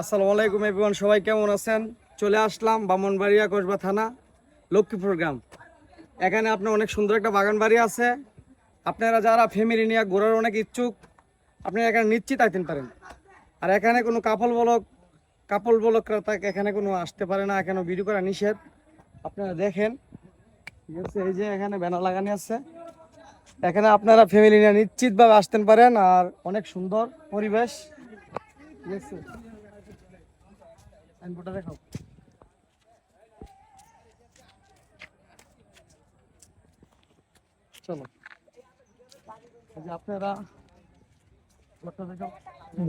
আসসালামু আলাইকুম এভরিওয়ান সবাই কেমন আছেন? চলে আসলাম বামনবাড়িয়া কসবা থানা, লক্ষ্মীপুর গ্রাম। এখানে আপনার অনেক সুন্দর একটা বাগান বাড়ি আছে। আপনারা যারা ফ্যামিলি নিয়ে ঘোরার অনেক ইচ্ছুক, আপনারা এখানে নিশ্চিত আইতেন পারেন। আর এখানে কোনো কাপল বলক কাপল বলকরা তাকে এখানে কোনো আসতে পারে না, এখানে ভিডিও করা নিষেধ। আপনারা দেখেন ঠিক আছে এই যে এখানে ব্যানার লাগানো আছে। এখানে আপনারা ফ্যামিলি নিয়ে নিশ্চিতভাবে আসতেন পারেন, আর অনেক সুন্দর পরিবেশ। ঠিক আছে সাইনবোর্ডটা দেখাও চলো এই যে আপনারা লোকটা দেখাও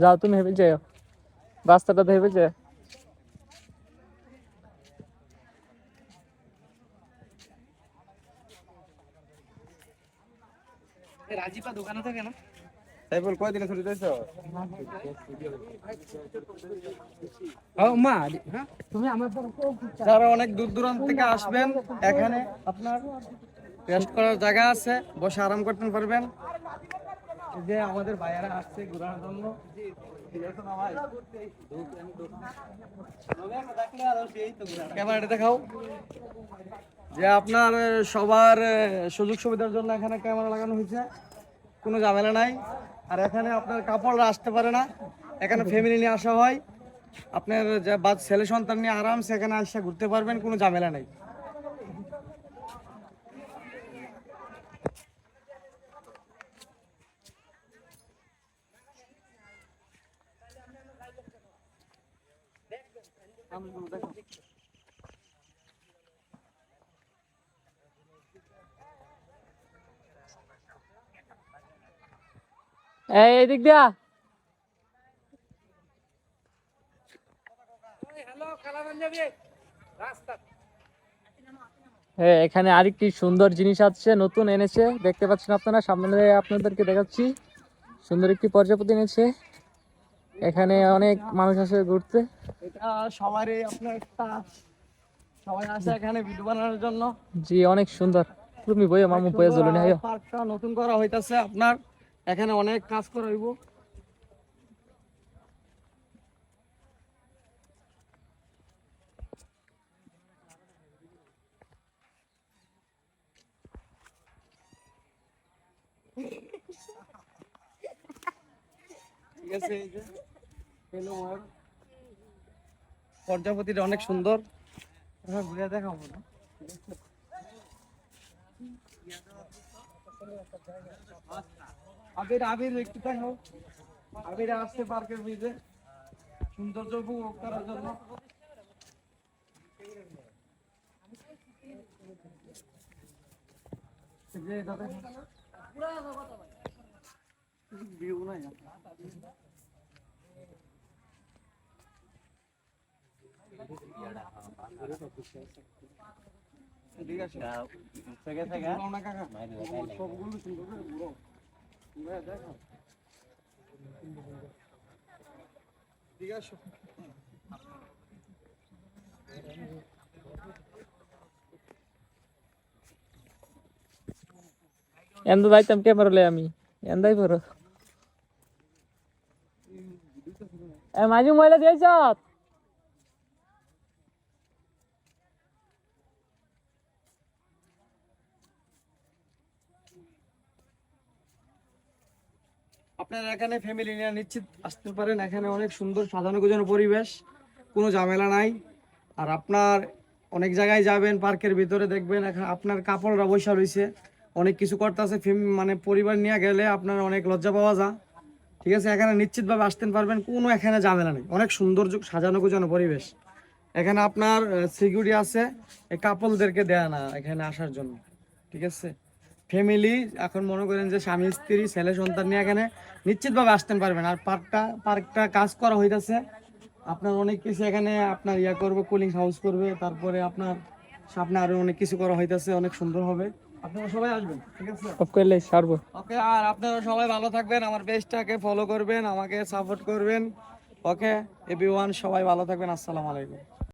যাও তুমি হেবে যাও রাস্তাটা হেবে যাও রাজীপা দোকানে থাকে না তাই বল কয়দিনে ছুটি দিয়েছ? মা তুমি আমার যারা অনেক দূর দূরান্ত থেকে আসবেন এখানে আপনার রেস্ট করার জায়গা আছে বসে আরাম করতে পারবেন। যে আমাদের ভাইয়ারা আসছে ঘোরার জন্য। ক্যামেরাটা দেখাও। যে আপনার সবার সুযোগ সুবিধার জন্য এখানে ক্যামেরা লাগানো হয়েছে। কোনো ঝামেলা নাই। আর এখানে আপনার কাপড়রা আসতে পারে না। এখানে ফ্যামিলি নিয়ে আসা হয়। আপনার যে বাদ ছেলে সন্তান নিয়ে আরামসে এখানে আসে ঘুরতে পারবেন, কোনো ঝামেলা নেই। এই এদিক দিয়া। হ্যাঁ এখানে আরেকটি সুন্দর জিনিস আছে নতুন এনেছে। দেখতে পাচ্ছেন আপনারা সামনে আপনাদেরকে দেখাচ্ছি। সুন্দর একটি প্রজাপতি এনেছে। এখানে অনেক মানুষ আসে ঘুরতে। এটা সবারই আপনার সবাই আসে এখানে ভিডিও বানানোর জন্য। জি অনেক সুন্দর। তুমি বইয়ে মামু বইয়ে জ্বলুনি নতুন করা হইতাছে আপনার। এখানে অনেক কাজ করা হইব। প্রজাপতিটা অনেক সুন্দর। ঘুরে দেখাবো না। আবির আবির একটু দেখাও আবির আসছে পার্কের ব্রিজে সৌন্দর্য উপভোগ করার জন্য। যে এটা দেখো। নাই ঠিক আছে। সবগুলো সুন্দর यंदा जायचं आमच्या बरोबर आम्ही यंदा बरोबर माझी मोबाईल द्यायच्यात আপনারা এখানে ফ্যামিলি নিয়ে নিশ্চিত আসতে পারেন। এখানে অনেক সুন্দর সাজানো গোছানো পরিবেশ, কোনো ঝামেলা নাই। আর আপনার অনেক জায়গায় যাবেন, পার্কের ভিতরে দেখবেন, এখানে আপনার কাপড়রা বৈশা রয়েছে অনেক কিছু করতে আছে মানে পরিবার নিয়ে গেলে আপনার অনেক লজ্জা পাওয়া যায়। ঠিক আছে, এখানে নিশ্চিতভাবে আসতে পারবেন, কোনো এখানে ঝামেলা নেই। অনেক সুন্দর যুগ- সাজানো গোছানো পরিবেশ। এখানে আপনার সিকিউরিটি আছে কাপলদেরকে দেয় না, এখানে আসার জন্য। ঠিক আছে? ফ্যামিলি এখন মনে করেন যে স্বামী স্ত্রী ছেলে সন্তান নিয়ে এখানে নিশ্চিতভাবে আসতে পারবেন। আর পার্কটা পার্কটা কাজ করা হইতাছে। আপনার অনেক কিছু এখানে আপনার ইয়া করবে কুলিং হাউস করবে তারপরে আপনার সামনে আরও অনেক কিছু করা হইতাছে অনেক সুন্দর হবে। আপনারা সবাই আসবেন ঠিক আছে? ওকে আর আপনারা সবাই ভালো থাকবেন আমার পেজটাকে ফলো করবেন আমাকে সাপোর্ট করবেন। ওকে এভরিওয়ান সবাই ভালো থাকবেন আসসালামু আলাইকুম।